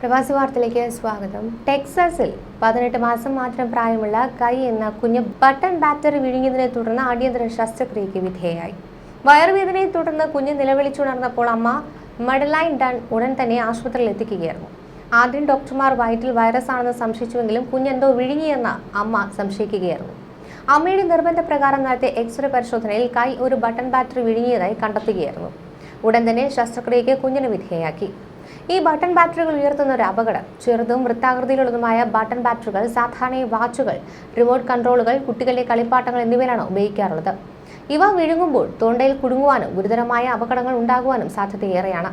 പ്രവാസി വാർത്തയിലേക്ക് സ്വാഗതം. ടെക്സാസിൽ പതിനെട്ട് മാസം മാത്രം പ്രായമുള്ള കൈ എന്ന കുഞ്ഞ് ബട്ടൺ ബാറ്ററി വിഴുങ്ങിയതിനെ തുടർന്ന് അടിയന്തര ശസ്ത്രക്രിയയ്ക്ക് വിധേയായി. വയറുവേദനയെ തുടർന്ന് കുഞ്ഞ് നിലവിളിച്ചുണർന്നപ്പോൾ അമ്മ മഡലൈൻ ഡൺ ഉടൻ തന്നെ ആശുപത്രിയിൽ എത്തിക്കുകയായിരുന്നു. ആദ്യം ഡോക്ടർമാർ വയറ്റിൽ വൈറസ് ആണെന്ന് സംശയിച്ചുവെങ്കിലും കുഞ്ഞെന്തോ വിഴുങ്ങിയെന്ന് അമ്മ സംശയിക്കുകയായിരുന്നു. അമ്മയുടെ നിർബന്ധപ്രകാരം നടത്തിയ എക്സ്റേ പരിശോധനയിൽ കൈ ഒരു ബട്ടൺ ബാറ്ററി വിഴുങ്ങിയതായി കണ്ടെത്തുകയായിരുന്നു. ഉടൻ തന്നെ ശസ്ത്രക്രിയയ്ക്ക് കുഞ്ഞിന് വിധേയയാക്കി ഈ ബട്ടൺ ബാറ്ററികൾ ഉയർത്തുന്ന ഒരു അപകടം. ചെറുതും വൃത്താകൃതിയിലുള്ളതുമായ ബട്ടൺ ബാറ്ററികൾ സാധാരണ വാച്ചുകൾ റിമോട്ട് കൺട്രോളുകൾ കുട്ടികളുടെ കളിപ്പാട്ടങ്ങൾ എന്നിവയിലാണ് ഉപയോഗിക്കാറുള്ളത്. ഇവ വിഴുങ്ങുമ്പോൾ തൊണ്ടയിൽ കുടുങ്ങുവാനും ഗുരുതരമായ അപകടങ്ങൾ ഉണ്ടാകുവാനും സാധ്യതയേറെയാണ്.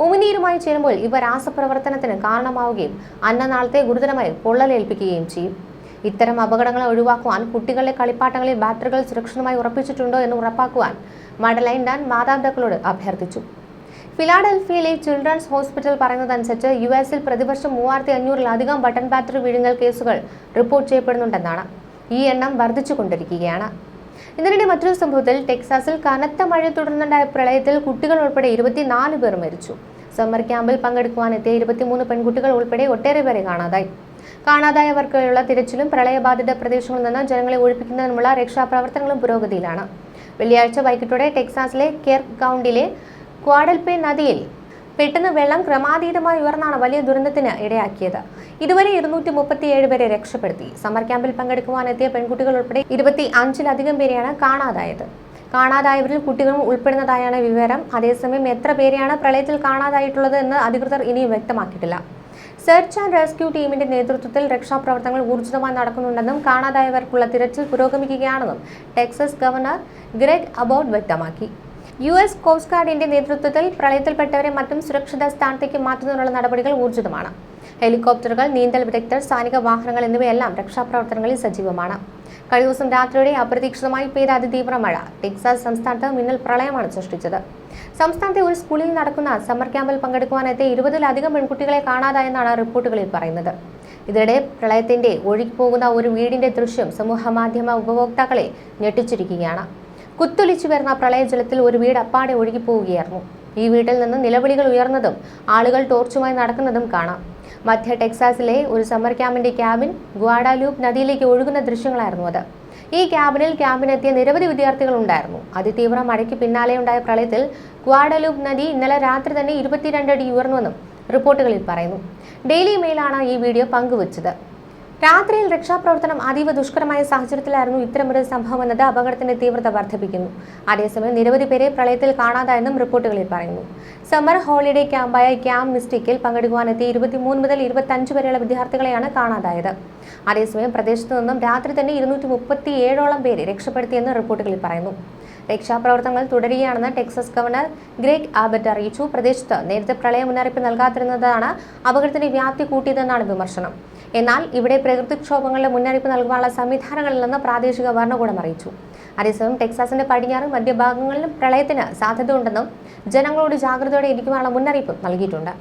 ഉമിനീരുമായി ചേരുമ്പോൾ ഇവ രാസപ്രവർത്തനത്തിന് കാരണമാവുകയും അന്നനാളത്തെ ഗുരുതരമായി പൊള്ളലേൽപ്പിക്കുകയും ചെയ്യും. ഇത്തരം അപകടങ്ങൾ ഒഴിവാക്കുവാൻ കുട്ടികളുടെ കളിപ്പാട്ടങ്ങളിൽ ബാറ്ററികൾ സുരക്ഷിതമായി ഉറപ്പിച്ചിട്ടുണ്ടോ എന്ന് ഉറപ്പാക്കുവാൻ മഡലൈൻ ഡാൻ മാതാപിതാക്കളോട് അഭ്യർത്ഥിച്ചു. ഫിലാഡൽഫിയയിലെ ചിൽഡ്രൻസ് ഹോസ്പിറ്റൽ പറയുന്നതനുസരിച്ച് യു എസിൽ പ്രതിവർഷം മൂവായിരത്തി അഞ്ഞൂറിലധികം ബട്ടൺ ബാറ്ററി വിഴുങ്ങൽ കേസുകൾ റിപ്പോർട്ട് ചെയ്യപ്പെടുന്നുണ്ടെന്നാണ് ഈ എണ്ണം വർദ്ധിച്ചുകൊണ്ടിരിക്കുകയാണ്. ഇതിനിടെ മറ്റൊരു സംഭവത്തിൽ ടെക്സാസിൽ കനത്ത മഴയെ തുടർന്നുണ്ടായ പ്രളയത്തിൽ കുട്ടികൾ ഉൾപ്പെടെ ഇരുപത്തിനാല് പേർ മരിച്ചു. സമ്മർ ക്യാമ്പിൽ പങ്കെടുക്കുവാനെത്തിയ ഇരുപത്തിമൂന്ന് പെൺകുട്ടികൾ ഉൾപ്പെടെ ഒട്ടേറെ പേരെ കാണാതായി. കാണാതായവർക്കുള്ള തിരച്ചിലും പ്രളയബാധിത പ്രദേശങ്ങളിൽ നിന്ന് ജനങ്ങളെ ഒഴിപ്പിക്കുന്നതിനുമുള്ള രക്ഷാപ്രവർത്തനങ്ങളും പുരോഗതിയിലാണ്. വെള്ളിയാഴ്ച വൈകിട്ടോടെ ടെക്സാസിലെ കെയർ കൗണ്ടിലെ ക്വാഡൽപേ നദിയിൽ പെട്ടെന്ന് വെള്ളം ക്രമാതീതമായി ഉയർന്നാണ് വലിയ ദുരന്തത്തിന് ഇടയാക്കിയത്. ഇതുവരെ ഇരുന്നൂറ്റി മുപ്പത്തിയേഴ് പേരെ രക്ഷപ്പെടുത്തി. സമ്മർ ക്യാമ്പിൽ പങ്കെടുക്കുവാനെത്തിയ പെൺകുട്ടികൾ ഉൾപ്പെടെ ഇരുപത്തി അഞ്ചിലധികം പേരെയാണ് കാണാതായത്. കാണാതായവരിൽ കുട്ടികളും ഉൾപ്പെടുന്നതായാണ് വിവരം. അതേസമയം എത്ര പേരെയാണ് പ്രളയത്തിൽ കാണാതായിട്ടുള്ളത് എന്ന് അധികൃതർ ഇനിയും വ്യക്തമാക്കിയിട്ടില്ല. സെർച്ച് ആൻഡ് റെസ്ക്യൂ ടീമിന്റെ നേതൃത്വത്തിൽ രക്ഷാപ്രവർത്തനങ്ങൾ ഊർജിതമായി നടക്കുന്നുണ്ടെന്നും കാണാതായവർക്കുള്ള തിരച്ചിൽ പുരോഗമിക്കുകയാണെന്നും ടെക്സസ് ഗവർണർ ഗ്രെഗ് അബൌട്ട് വ്യക്തമാക്കി. യു എസ് കോസ്റ്റ് ഗാർഡിന്റെ നേതൃത്വത്തിൽ പ്രളയത്തിൽപ്പെട്ടവരെ മറ്റും സുരക്ഷിത സ്ഥാനത്തേക്ക് മാറ്റുന്നതിനുള്ള നടപടികൾ ഊർജിതമാണ്. ഹെലികോപ്റ്ററുകൾ നീന്തൽ വിദഗ്ധർ സൈനിക വാഹനങ്ങൾ എന്നിവയെല്ലാം രക്ഷാപ്രവർത്തനങ്ങളിൽ സജീവമാണ്. കഴിഞ്ഞ ദിവസം രാത്രിയോടെ അപ്രതീക്ഷിതമായി പെയ്ത അതിതീവ്ര മഴ ടെക്സാസ് സംസ്ഥാനത്ത് മിന്നൽ പ്രളയമാണ് സൃഷ്ടിച്ചത്. സംസ്ഥാനത്തെ ഒരു സ്കൂളിൽ നടക്കുന്ന സമ്മർ ക്യാമ്പിൽ പങ്കെടുക്കുവാനെത്തിയ ഇരുപതിലധികം പെൺകുട്ടികളെ കാണാതായെന്നാണ് റിപ്പോർട്ടുകളിൽ പറയുന്നത്. ഇതിനിടെ പ്രളയത്തിന്റെ ഒഴുകിപ്പോകുന്ന ഒരു വീടിന്റെ ദൃശ്യം സമൂഹ മാധ്യമ ഉപഭോക്താക്കളെ ഞെട്ടിച്ചിരിക്കുകയാണ്. കുത്തൊലിച്ചു വരുന്ന പ്രളയജലത്തിൽ ഒരു വീട് അപ്പാടെ ഒഴുകിപ്പോവുകയായിരുന്നു. ഈ വീട്ടിൽ നിന്ന് നിലവിളികൾ ഉയർന്നതും ആളുകൾ ടോർച്ചുമായി നടക്കുന്നതും കാണാം. മധ്യ ടെക്സാസിലെ ഒരു സമ്മർ ക്യാമ്പിന്റെ ക്യാബിൻ ഗ്വാഡാലൂപ്പ് നദിയിലേക്ക് ഒഴുകുന്ന ദൃശ്യങ്ങളായിരുന്നു അത്. ഈ ക്യാബിനിൽ ക്യാമ്പിനെത്തിയ നിരവധി വിദ്യാർത്ഥികൾ ഉണ്ടായിരുന്നു. അതിതീവ്ര മഴയ്ക്ക് പിന്നാലെ ഉണ്ടായ പ്രളയത്തിൽ ഗ്വാഡലൂപ്പ് നദി ഇന്നലെ രാത്രി തന്നെ ഇരുപത്തിരണ്ട് അടി ഉയർന്നുവെന്നും റിപ്പോർട്ടുകളിൽ പറയുന്നു. ഡെയിലി മെയിലാണ് ഈ വീഡിയോ പങ്കുവച്ചത്. രാത്രിയിൽ രക്ഷാപ്രവർത്തനം അതീവ ദുഷ്കരമായ സാഹചര്യത്തിലായിരുന്നു ഇത്തരമൊരു സംഭവം എന്നത് അപകടത്തിന്റെ തീവ്രത വർദ്ധിപ്പിക്കുന്നു. അതേസമയം നിരവധി പേരെ പ്രളയത്തിൽ കാണാതായെന്നും റിപ്പോർട്ടുകളിൽ പറയുന്നു. സമ്മർ ഹോളിഡേ ക്യാമ്പായ ക്യാമ്പ് മിസ്റ്റിക്കിൽ പങ്കെടുക്കുവാനെത്തിയ ഇരുപത്തിമൂന്ന് മുതൽ ഇരുപത്തഞ്ച് വരെയുള്ള വിദ്യാർത്ഥികളെയാണ് കാണാതായത്. അതേസമയം പ്രദേശത്തു നിന്നും രാത്രി തന്നെ ഇരുന്നൂറ്റി മുപ്പത്തി ഏഴോളം പേരെ രക്ഷപ്പെടുത്തിയെന്ന് റിപ്പോർട്ടുകളിൽ പറയുന്നു. രക്ഷാപ്രവർത്തനങ്ങൾ തുടരുകയാണെന്ന് ടെക്സസ് ഗവർണർ ഗ്രേഗ് ആബറ്റ് അറിയിച്ചു. പ്രദേശത്ത് നേരത്തെ പ്രളയ മുന്നറിയിപ്പ് നൽകാതിരുന്നതാണ് അപകടത്തിന്റെ വ്യാപ്തി കൂട്ടിയതെന്നാണ് വിമർശനം. എന്നാൽ ഇവിടെ പ്രകൃതിക്ഷോഭങ്ങളുടെ മുന്നറിയിപ്പ് നൽകുവാനുള്ള സംവിധാനങ്ങളില്ലെന്ന് പ്രാദേശിക ഭരണകൂടം അറിയിച്ചു. അതേസമയം ടെക്സാസിന്റെ പടിഞ്ഞാറ് മധ്യഭാഗങ്ങളിലും പ്രളയത്തിന് സാധ്യതയുണ്ടെന്നും ജനങ്ങളോട് ജാഗ്രതയോടെ ഇരിക്കുവാനുള്ള മുന്നറിയിപ്പ് നൽകിയിട്ടുണ്ട്.